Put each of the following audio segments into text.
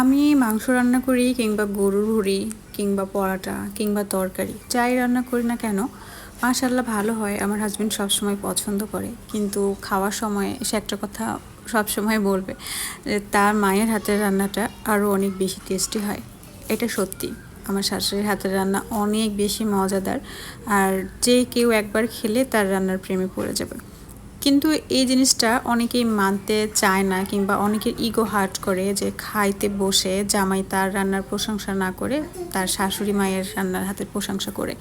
আমি মাংস রান্না করি কিংবা গরুর ভুড়ি কিংবা পরাটা কিংবা তরকারি। যাই রান্না করি না কেন মাশাল্লাহ ভালো হয়, আমার হাজব্যান্ড সবসময় পছন্দ করে। কিন্তু খাওয়ার সময় সে একটা কথা সবসময় বলবে যে, তার মায়ের হাতের রান্নাটা আরও অনেক বেশি টেস্টি হয়। এটা সত্যি, আমার শাশুড়ির হাতের রান্না অনেক বেশি মজাদার, আর যে কেউ একবার খেলে তার রান্নার প্রেমে পড়ে যাবে। কিন্তু এই জিনিসটা অনেকেই মানতে চায় না কিংবা অনেকের ইগো হার্ট করে যে খাইতে বসে জামাই তার রান্নার প্রশংসা না করে তার শাশুড়ি মায়ের রান্নার হাতের প্রশংসা করে।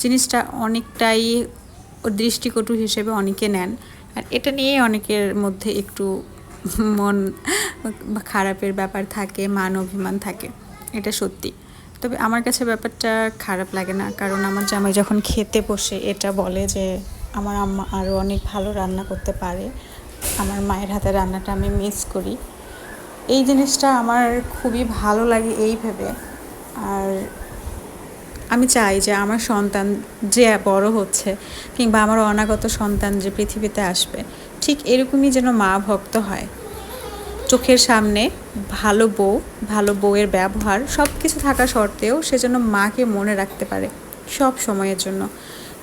জিনিসটা অনেকটাই দৃষ্টিকটু হিসেবে অনেকে নেন। আর এটা নিয়ে অনেকের মধ্যে একটু মন খারাপের ব্যাপার থাকে, মান অভিমান থাকে। এটা সত্যি। তবে আমার কাছে ব্যাপারটা খারাপ লাগে না। কারণ আমার জামাই যখন খেতে বসে এটা বলে যে আমার আম্মা আরও অনেক ভালো রান্না করতে পারে। আমার মায়ের হাতে রান্নাটা আমি মিস করি। এই জিনিসটা আমার খুবই ভালো লাগে এই ভেবে। আর আমি চাই যে আমার সন্তান যে বড় হচ্ছে কিংবা আমার অনাগত সন্তান যে পৃথিবীতে আসবে, ঠিক এরকমই যেন মা ভক্ত হয়। চোখের সামনে ভালো বউ, ভালো বউয়ের ব্যবহার সব কিছু থাকা সত্ত্বেও সে যেন মাকে মনে রাখতে পারে সব সময়ের জন্য।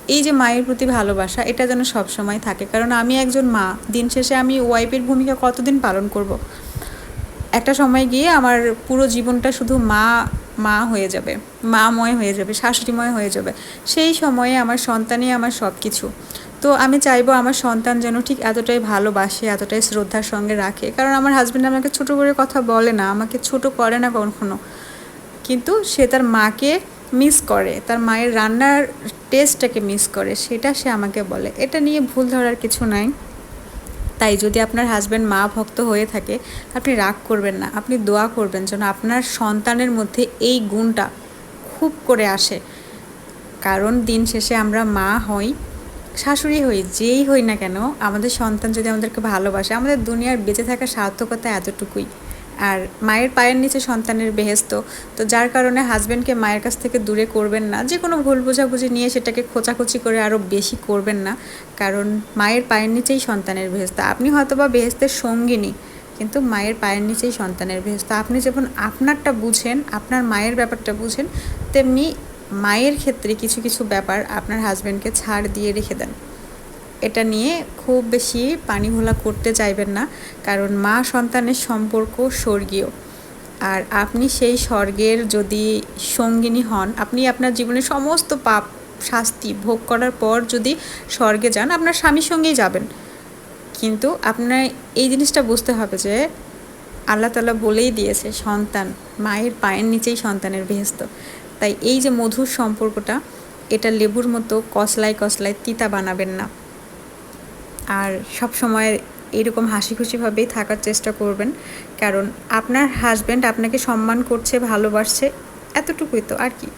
এই যে মায়ের প্রতি ভালোবাসা, এটা যেন সব সময় থাকে। কারণ আমি একজন মা, দিন শেষে আমি ওয়াইফের ভূমিকা কতদিন পালন করব। একটা সময় গিয়ে আমার পুরো জীবনটা শুধু মা মা হয়ে যাবে, মাময় হয়ে যাবে, শাশুড়িময় হয়ে যাবে। সেই সময়ে আমার সন্তানই আমার সব কিছু তো আমি চাইব আমার সন্তান যেন ঠিক এতটাই ভালোবাসে, এতটাই শ্রদ্ধার সঙ্গে রাখে। কারণ আমার হাজব্যান্ড আমাকে ছোটো করে কথা বলে না, আমাকে ছোট করে না কখনো। কিন্তু সে তার মাকে মিস করে, তার মায়ের রান্নার টেস্টটাকে মিস করে, সেটা সে আমাকে বলে। এটা নিয়ে ভুল ধরার কিছু নাই। তাই যদি আপনার হাজব্যান্ড মা ভক্ত হয়ে থাকে, আপনি রাগ করবেন না, আপনি দোয়া করবেন যেন আপনার সন্তানের মধ্যে এই গুণটা খুব করে আসে। কারণ দিন শেষে আমরা মা হই, শাশুড়ি হই, যেই হই না কেন, আমাদের সন্তান যদি আমাদেরকে ভালোবাসে, আমাদের দুনিয়ার বেঁচে থাকার সার্থকতা এতটুকুই। আর মায়ের পায়ের নিচে সন্তানের বেহেস্ত। তো যার কারণে হাজব্যান্ডকে মায়ের কাছ থেকে দূরে করবেন না। যে কোনো ভুল বোঝাবুঝি নিয়ে সেটাকে খোঁচাখুচি করে আরও বেশি করবেন না। কারণ মায়ের পায়ের নিচেই সন্তানের বেহেস্ত। আপনি হয়তো বা বেহেস্তের সঙ্গিনী, কিন্তু মায়ের পায়ের নিচেই সন্তানের বেহেস্ত। আপনি যেমন আপনারটা বুঝেন, আপনার মায়ের ব্যাপারটা বুঝেন, তেমনি মায়ের ক্ষেত্রে কিছু কিছু ব্যাপার আপনার হাজব্যান্ডকে ছাড় দিয়ে রেখে দেন। এটা নিয়ে খুব বেশি পানি ঘোলা করতে চাইবেন না, কারণ মা সন্তানের সম্পর্ক স্বর্গীয়। আর আপনি সেই স্বর্গের যদি সঙ্গিনী হন, আপনি আপনার জীবনের সমস্ত পাপ, শাস্তি ভোগ করার পর যদি স্বর্গে যান, আপনার স্বামীর সঙ্গেই যাবেন। কিন্তু আপনার এই জিনিসটা বুঝতে হবে যে, আল্লাহ তালা বলেই দিয়েছে, সন্তান মায়ের পায়ের নিচেই সন্তানের বেহেস্ত তাই এই যে মধুর সম্পর্কটা, এটা লেবুর মতো কসলায় কসলায় তিতা বানাবেন না। আর সব সময় এরকম হাসি খুশিভাবেই থাকার চেষ্টা করবেন। কারণ আপনার হাজব্যান্ড আপনাকে সম্মান করছে, ভালোবাসছে, এতটুকুই তো, আর কি।